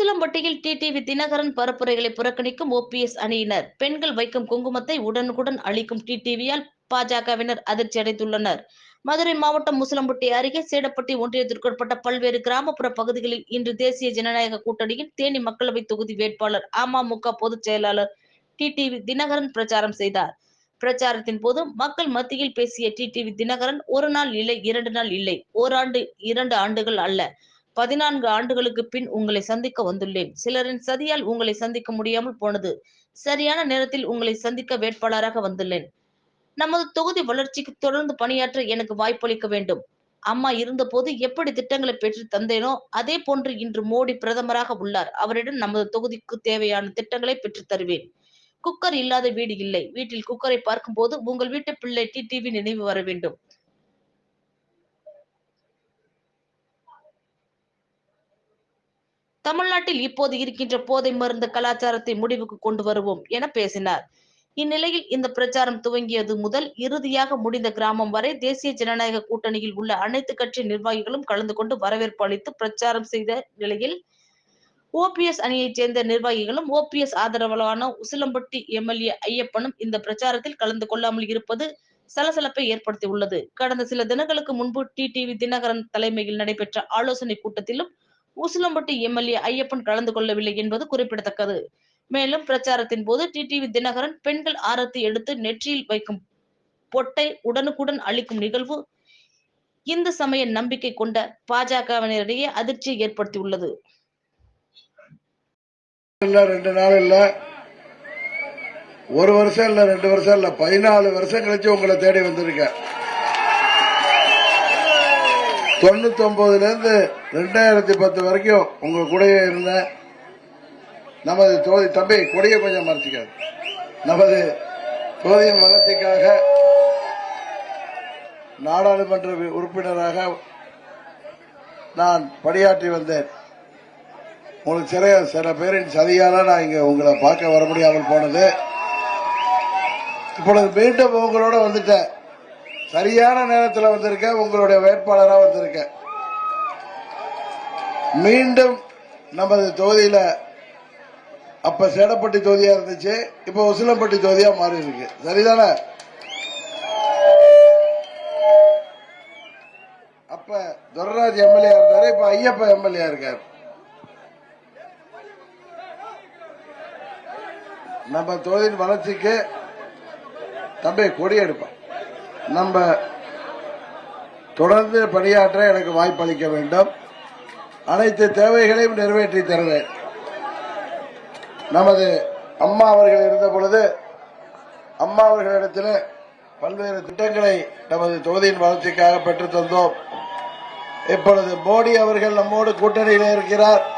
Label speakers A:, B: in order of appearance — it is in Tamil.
A: உசிலம்பட்டியில் டிடிவி தினகரன் பரப்புரைகளை புறக்கணிக்கும் ஓபிஎஸ் அணியினர். பெண்கள் வைக்கும் குங்குமத்தை உடனுக்குடன் அளிக்கும் டிடிவியால் பாஜகவினர் அதிர்ச்சி அடைந்துள்ளனர். மதுரை மாவட்டம் முசலம்பட்டி அருகே சேடப்பட்டி ஒன்றியத்திற்குட்பட்ட பல்வேறு கிராமப்புற பகுதிகளில் இன்று தேசிய ஜனநாயக கூட்டணியின் தேனி மக்களவை தொகுதி வேட்பாளர் அமமுக பொதுச் செயலாளர் டிடிவி தினகரன் பிரச்சாரம் செய்தார். பிரச்சாரத்தின் போது மக்கள் மத்தியில் பேசிய டிடிவி தினகரன் ஒரு நாள் இல்லை இரண்டு நாள் இல்லை ஓராண்டு இரண்டு ஆண்டுகள் அல்ல. பதினான்கு ஆண்டுகளுக்கு பின் உங்களை சந்திக்க வந்துள்ளேன். சிலரின் சதியால் உங்களை சந்திக்க முடியாமல் போனது. சரியான நேரத்தில் உங்களை சந்திக்க வேட்பாளராக வந்துள்ளேன். நமது தொகுதி வளர்ச்சிக்கு தொடர்ந்து பணியாற்ற எனக்கு வாய்ப்பளிக்க வேண்டும். அம்மா இருந்தபோது எப்படி திட்டங்களை பெற்று தந்தேனோ அதே போன்று இன்று மோடி பிரதமராக உள்ளார். அவரிடம் நமது தொகுதிக்கு தேவையான திட்டங்களை பெற்று தருவேன். குக்கர் இல்லாத வீடு இல்லை. வீட்டில் குக்கரை பார்க்கும்போது உங்கள் வீட்டு பிள்ளை டிடிவி நினைவு வர வேண்டும். தமிழ்நாட்டில் இப்போது இருக்கின்ற போதை மருந்து கலாச்சாரத்தை முடிவுக்கு கொண்டு வருவோம் என பேசினார். இந்நிலையில் இந்த பிரச்சாரம் துவங்கியது முதல் இறுதியாக முடிந்த கிராமம் வரை தேசிய ஜனநாயக கூட்டணியில் உள்ள அனைத்து கட்சி நிர்வாகிகளும் கலந்து கொண்டு வரவேற்பு அளித்து பிரச்சாரம் செய்த நிலையில் ஓபிஎஸ் அணியைச் சேர்ந்த நிர்வாகிகளும் ஓபிஎஸ் ஆதரவாளரான உசிலம்பட்டி எம்எல்ஏ ஐயப்பனும் இந்த பிரச்சாரத்தில் கலந்து கொள்ளாமல் இருப்பது சலசலப்பை ஏற்படுத்தியுள்ளது. கடந்த சில தினங்களுக்கு முன்பு டிடிவி தினகரன் தலைமையில் நடைபெற்ற ஆலோசனை கூட்டத்திலும் ஊசிலம்பட்டி எம்எல்ஏ ஐயப்பன் கலந்து கொள்ளவில்லை என்பது குறிப்பிடத்தக்கது. மேலும் பிரச்சாரத்தின் போது டிடிவி தினகரன் பெண்கள் ஆரத்தி எடுத்து நெற்றியில் வைக்கும் பொட்டை உடனுக்குடன் அளிக்கும் நிகழ்வு இந்து சமய நம்பிக்கை கொண்ட பாஜகவினரிடையே அதிர்ச்சியை ஏற்படுத்தியுள்ளது.
B: ரெண்டு நாள் இல்ல. ஒரு வருஷம் இல்ல ரெண்டு வருஷம் இல்ல. பதினாலு வருஷம் கழிச்சு உங்களை தேடி வந்திருக்கேன். தொண்ணூத்தி ஒன்பதுல இருந்து ரெண்டாயிரத்தி பத்து வரைக்கும் உங்க கூடயே இருந்தேன் நமது தோதி தம்பி கொடியை கொஞ்சம் மறைச்சிக்காது. நமது தோதியின் வளர்ச்சிக்காக நாடாளுமன்ற உறுப்பினராக நான் பணியாற்றி வந்தேன். உங்களுக்கு சில சில பேரின் சதியால நான் இங்க உங்களை பார்க்க வர முடியாமல் போனது. இப்பொழுது மீண்டும் உங்களோட வந்துட்டேன். சரியான நேரத்தில் வந்திருக்கேன் உங்களுடைய வேட்பாளராக வந்திருக்கேன் மீண்டும் நமது தொகுதியில் அப்ப சேடப்பட்டி தொகுதியா இருந்துச்சு இப்ப உசிலம்பட்டி தொகுதியா மாறி இருக்கு. சரிதானே? அப்ப துரராஜ் எம்எல்ஏ இருந்தாரு இப்ப ஐயப்ப எம்எல்ஏ இருக்காரு. நம்ம தொழில் வளர்ச்சிக்கு தம்பி கொடி எடுப்பான் நம்ம தொடர்ந்து பணியாற்ற எனக்கு வாய்ப்பளிக்க வேண்டும். அனைத்து தேவைகளையும் நிறைவேற்றி தருவேன். நமது அம்மா அவர்கள் இருந்த பொழுது அம்மா அவர்களிடத்தில் பல்வேறு திட்டங்களை நமது தொகுதியின் வளர்ச்சிக்காக பெற்றுத் தந்தோம். இப்பொழுது மோடி அவர்கள் நம்மோடு கூட்டணியில் இருக்கிறார்.